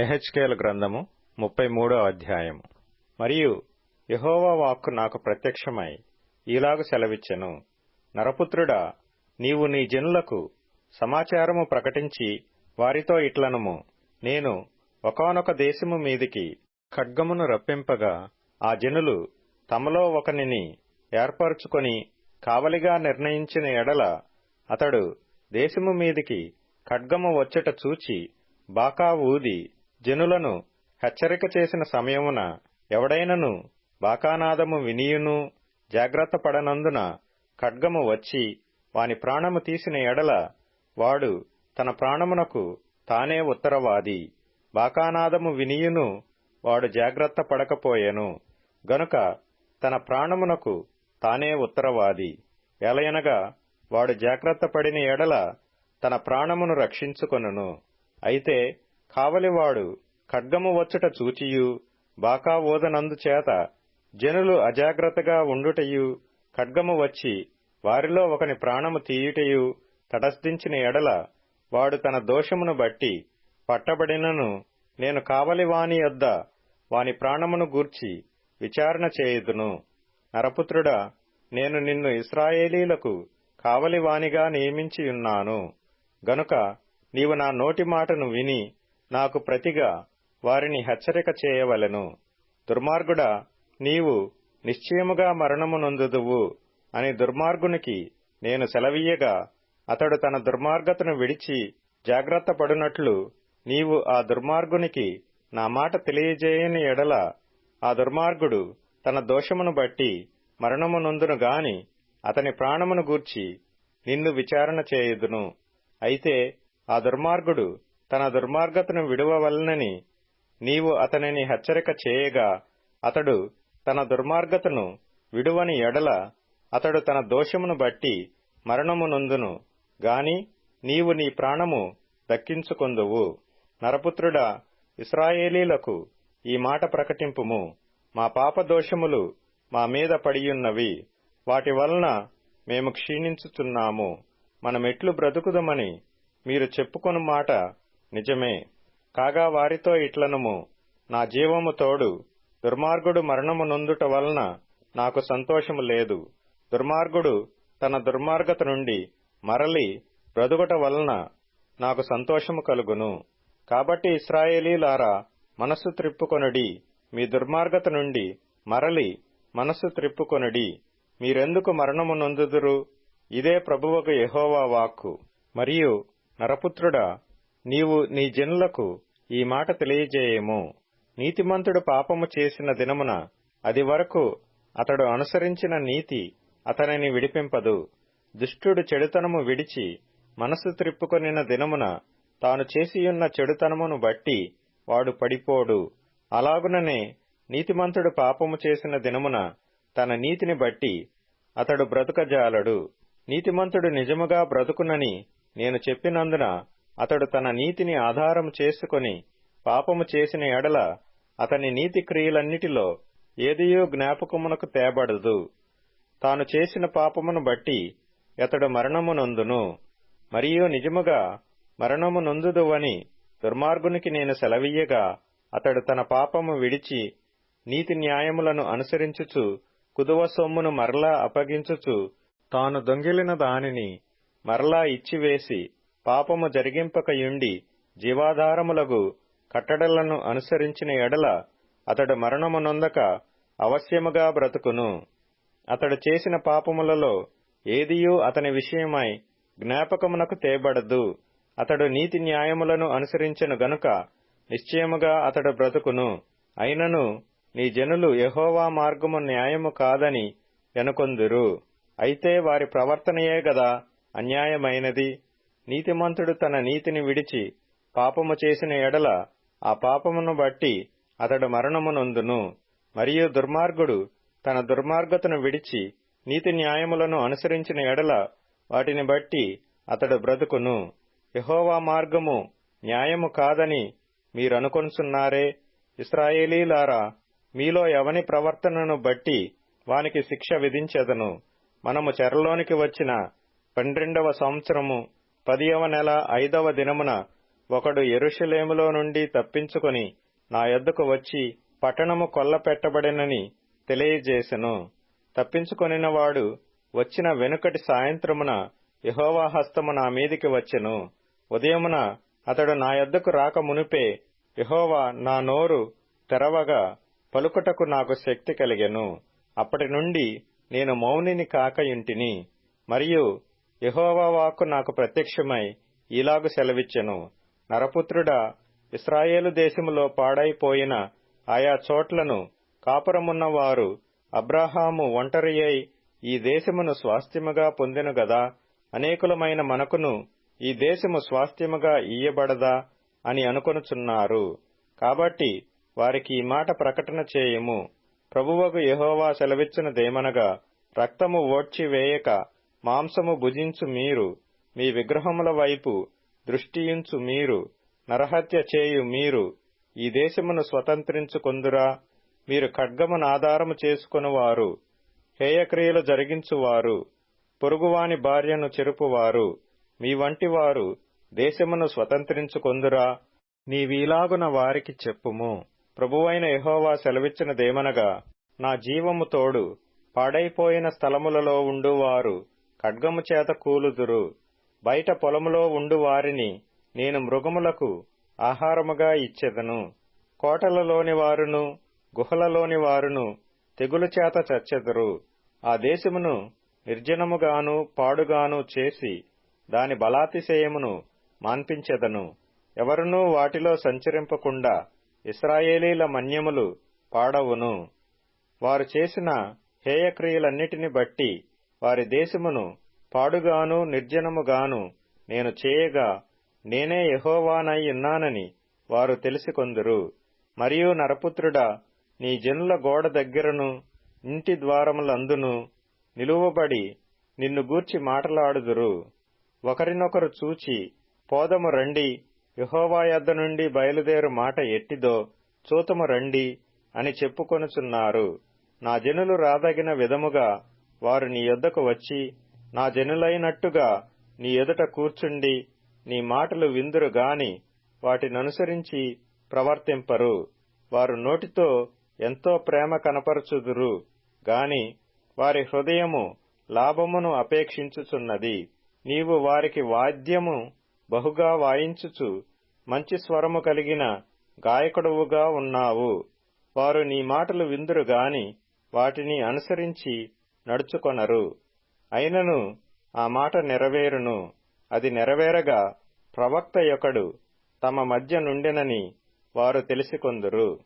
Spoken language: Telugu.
ఎహెచ్కేల గ్రంథము ముప్పై మూడో అధ్యాయము. మరియు యహోవా వాక్కు నాకు ప్రత్యక్షమై ఈలాగు సెలవిచ్చెను. నరపుత్రుడా నీవు నీ జనులకు సమాచారము ప్రకటించి వారితో ఇట్లనము. నేను ఒకనొక దేశము మీదికి ఖడ్గమును రప్పింపగా ఆ జనులు తమలో ఒకనిని ఏర్పరచుకొని కావలిగా నిర్ణయించిన ఎడల అతడు దేశము మీదికి ఖడ్గము వచ్చుట చూచి బాకా ఊది జనులను హెచ్చరిక చేసిన సమయమున ఎవడైనను బాకానాదము వినియును జాగ్రత్త పడనందున ఖడ్గము వచ్చి వాని ప్రాణము తీసిన ఎడల వాడు తన ప్రాణమునకు తానే ఉత్తరవాది. బాకానాదము వినియును వాడు జాగ్రత్త పడకపోయెను. గనుక తన ప్రాణమునకు తానే ఉత్తరవాది. ఎలయనగా వాడు జాగ్రత్త పడిన ఎడల తన ప్రాణమును రక్షించుకొనును. అయితే కావలివాడు ఖడ్గము వచ్చుట చూచియు బాకా ఓదనందు చేత జనులు అజాగ్రత్తగా ఉండుటయు ఖడ్గము వచ్చి వారిలో ఒకని ప్రాణము తీయుటయు తటస్థించిన ఎడల వాడు తన దోషమును బట్టి పట్టబడినను నేను కావలివాని యొద్ద వాని ప్రాణమును గూర్చి విచారణ చేయుదును. నరపుత్రుడా నేను నిన్ను ఇస్రాయేలీలకు కావలివాణిగా నియమించియున్నాను. గనుక నీవు నా నోటి మాటను విని నాకు ప్రతిగా వారిని హెచ్చరిక చేయవలెను. దుర్మార్గుడా నీవు నిశ్చయముగా మరణము నొందుదువు అని దుర్మార్గునికి నేను సెలవీయగా అతడు తన దుర్మార్గతను విడిచి జాగ్రత్త పడునట్లు నీవు ఆ దుర్మార్గునికి నా మాట తెలియజేయని ఎడల ఆ దుర్మార్గుడు తన దోషమును బట్టి మరణము నొందును గాని అతని ప్రాణమును గూర్చి నిన్ను విచారణ చేయుదును. అయితే ఆ దుర్మార్గుడు తన దుర్మార్గతను విడువవలనని నీవు అతనిని హెచ్చరిక చేయగా అతడు తన దుర్మార్గతను విడువని ఎడల అతడు తన దోషమును బట్టి మరణము నొందును గాని నీవు నీ ప్రాణము దక్కించుకొందువు. నరపుత్రుడా ఇస్రాయేలీలకు ఈ మాట ప్రకటింపుము. మా పాప దోషములు మా మీద పడియున్నవి. వాటి వలన మేము క్షీణించుచున్నాము మనమెట్లు బ్రతుకుదమని మీరు చెప్పుకొను మాట నిజమే. కాగా వారితో ఇట్లనుము. నా జీవము తోడు దుర్మార్గుడు మరణము నొందుట వలన నాకు సంతోషము లేదు. దుర్మార్గుడు తన దుర్మార్గత నుండి మరలి బ్రతుకుట వలన నాకు సంతోషము కలుగును. కాబట్టి ఇస్రాయేలీలారా మనస్సు త్రిప్పుకొనుడి మీ దుర్మార్గత నుండి మరలి మనస్సు త్రిప్పుకొనుడి మీరెందుకు మరణము నొందుదురు? ఇదే ప్రభువకు యహోవా వాక్కు. మరియు నరపుత్రుడా నీవు నీ జనులకు ఈ మాట తెలియజేయము. నీతిమంతుడు పాపము చేసిన దినమున అది వరకు అతడు అనుసరించిన నీతి అతనిని విడిపింపదు. దుష్టుడు చెడుతనము విడిచి మనసు త్రిప్పుకొనిన దినమున తాను చేసియున్న చెడుతనమును బట్టి వాడు పడిపోడు. అలాగుననే నీతిమంతుడు పాపము చేసిన దినమున తన నీతిని బట్టి అతడు బ్రతుకజాలడు. నీతిమంతుడు నిజముగా బ్రతుకునని నేను చెప్పినందున అతడు తన నీతిని ఆధారం చేసుకొని పాపము చేసిన ఎడల అతని నీతి క్రియలన్నిటిలో ఏదియో జ్ఞాపకమునకు తేబడదు. తాను చేసిన పాపమును బట్టి అతడు మరణమునందును మరియు నిజముగా మరణమునందుదువని దుర్మార్గునికి నేను సెలవీయగా అతడు తన పాపము విడిచి నీతి న్యాయములను అనుసరించుచు కుదువ సొమ్మును మరలా అప్పగించుచు తాను దొంగిలిన దానిని మరలా ఇచ్చివేసి పాపము జరిగింపకయుండి జీవాధారములగు కట్టడలను అనుసరించిన ఎడల అతడు మరణమునొందక అవశ్యముగా బ్రతుకును. అతడు చేసిన పాపములలో ఏదియూ అతని విషయమై జ్ఞాపకమునకు తేబడదు. అతడు నీతి న్యాయములను అనుసరించెను గనుక నిశ్చయముగా అతడు బ్రతుకును. అయినను నీ జనులు యహోవా మార్గము న్యాయము కాదని ఎనుకొందురు. అయితే వారి ప్రవర్తనయే గదా అన్యాయమైనది. నీతిమంతుడు తన నీతిని విడిచి పాపము చేసిన ఎడల ఆ పాపమును బట్టి అతడు మరణమునందును. మరియు దుర్మార్గుడు తన దుర్మార్గతను విడిచి నీతి న్యాయములను అనుసరించిన ఎడల వాటిని బట్టి అతడు బ్రతుకును. యహోవా మార్గము న్యాయము కాదని మీరనుకొనుచున్నారే. ఇస్రాయేలీలారా మీలో ఎవని ప్రవర్తనను బట్టి వానికి శిక్ష విధించెదను. మనము చెరలోనికి వచ్చిన పన్నెండవ సంవత్సరము పదియవ నెల ఐదవ దినమున ఒకడు ఎరుషలేములో నుండి తప్పించుకొని నా యొద్దకు వచ్చి పట్టణము కొల్ల పెట్టబడినని తెలియజేసెను. తప్పించుకొనినవాడు వచ్చిన వెనుకటి సాయంత్రమున యహోవా హస్తము నా మీదికి వచ్చెను. ఉదయమున అతడు నా యొద్దకు రాక మునిపే యహోవా నా నోరు తెరవగా పలుకుటకు నాకు శక్తి కలిగెను. అప్పటి నుండి నేను మౌనిని కాకయుంటిని మరియు యహోవా వాక్కు నాకు ప్రత్యక్షమై ఇలాగు సెలవిచ్చెను. నరపుత్రుడా ఇస్రాయేలు దేశములో పాడైపోయిన ఆయా చోట్లను కాపురమున్న వారు అబ్రాహాము ఒంటరి అయి ఈ దేశమును స్వాస్థ్యముగా పొందెను గదా? అనేకులమైన మనకును ఈ దేశము స్వాస్థ్యముగా ఇయ్యబడదా అని అనుకొనుచున్నారు. కాబట్టి వారికి ఈ మాట ప్రకటన చేయము. ప్రభువకు యహోవా సెలవిచ్చినదేమనగా రక్తము ఓడ్చి వేయక మాంసము భుజించు మీరు మీ విగ్రహముల వైపు దృష్టియుంచు మీరు నరహత్య చేయు మీరు ఈ దేశమును స్వతంత్రించుకొందురా మీరు ఖడ్గమును ఆధారము చేసుకునివారు హేయక్రియలు జరిగించువారు పొరుగువాని భార్యను చెరుపువారు. మీ వంటి వారు దేశమును స్వతంత్రించుకొందురా నీవీలాగున వారికి చెప్పుము. ప్రభువైన యహోవా సెలవిచ్చినదేమనగా నా జీవము తోడు పాడైపోయిన స్థలములలో ఉండువారు. ఖడ్గము చేత కూలుదురు. బయట పొలములో ఉండు వారిని నేను మృగములకు ఆహారముగా ఇచ్చెదను. కోటలలోని వారును గుహలలోని వారును తెగులు చేత చచ్చెదరు. ఆ దేశమును నిర్జనముగాను పాడుగాను చేసి దాని బలాతిశయమును మాన్పించెదను. ఎవరునూ వాటిలో సంచరింపకుండా ఇస్రాయేలీల మన్యములు పాడవును. వారు చేసిన హేయక్రియలన్నిటిని బట్టి వారి దేశమును పాడుగాను నిర్జనముగాను నేను చేయగా నేనే యహోవానై ఉన్నానని వారు తెలిసికొందురు. మరియు నరపుత్రుడా నీ జనుల గోడ దగ్గరను ఇంటి ద్వారములందును నిలువబడి నిన్ను గూర్చి మాటలాడుదురు. ఒకరినొకరు చూచి పోదము రండి యహోవా యొద్ద నుండి బయలుదేరు మాట ఎట్టిదో చూతము రండి అని చెప్పుకొనుచున్నారు. నా జనులు రాదగిన విధముగా వారు నీ యొద్దకు వచ్చి నా జనులైనట్టుగా నీ ఎదుట కూర్చుండి నీ మాటలు విందురు గాని వాటిననుసరించి ప్రవర్తింపరు. వారు నోటితో ఎంతో ప్రేమ కనపరచుదురు గాని వారి హృదయము లాభమును అపేక్షించుచున్నది. నీవు వారికి వాద్యము బహుగా వాయించుచు మంచి స్వరము కలిగిన గాయకుడువుగా ఉన్నావు. వారు నీ మాటలు విందురు గాని వాటిని అనుసరించి నడుచుకొనరు. అయినను ఆ మాట నెరవేరును. అది నెరవేరగా ప్రవక్త యొకడు తమ మధ్య నుండెనని వారు తెలుసుకొందురు.